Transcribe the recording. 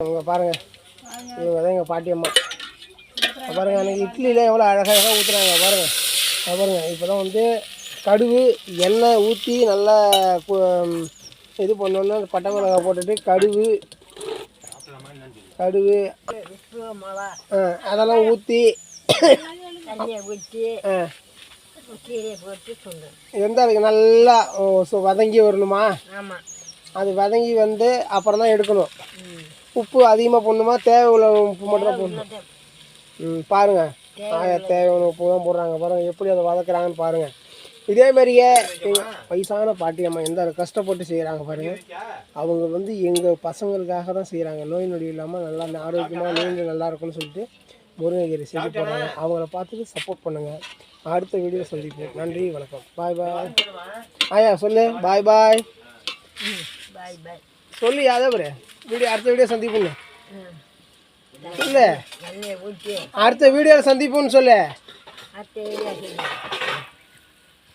இவங்க பாருங்கள் இவங்க தான் எங்கள் பாட்டியம்மா இங்க பாருங்க அன்றைக்கி இட்லியில் எவ்வளோ அழகாக அழகாக ஊற்றுறாங்க பாருங்கள் இங்க பாருங்க இப்போ தான் வந்து கடுகு எண்ணெய் ஊற்றி நல்லா இது பண்ணோன்னா பட்டை மிளகா போட்டுட்டு கடுகு கடுகு அதெல்லாம் ஊற்றி எந்த அதுக்கு நல்லா வதங்கி வரணுமா? ஆமாம் அது வதங்கி வந்து அப்புறம் தான் எடுக்கணும் உப்பு அதிகமாக போடணுமா? தேவை உள்ள உப்பு மட்டும் தான் போடணும். ம் பாருங்கள் ஆயா தேவையான உப்பு தான் போடுறாங்க. பாருங்கள் எப்படி அதை வதக்குறாங்கன்னு பாருங்கள் இதே மாதிரியே எங்கள் வயசான பாட்டியம்மா எந்த கஷ்டப்பட்டு செய்கிறாங்க பாருங்கள் அவங்க வந்து எங்கள் பசங்களுக்காக தான் செய்கிறாங்க நோய் நொடி இல்லாமல் நல்லா ஆரோக்கியமாக நீங்க நல்லா இருக்கும்னு சொல்லிட்டு முருங்கைக்கீரை செஞ்சு போடுறாங்க. அவங்கள பார்த்துட்டு சப்போர்ட் பண்ணுங்கள் அடுத்த வீடியோ சந்திப்போம். நன்றி வணக்கம். பாய் பாய் ஆயா சொல்லு. பாய் பாய் பாய் பாய் சொல்லு யாதவரு. வீடியோ அடுத்த வீடியோ சந்திப்போங்க சொல்லு. அடுத்த வீடியோவில் சந்திப்போம்னு சொல்லு.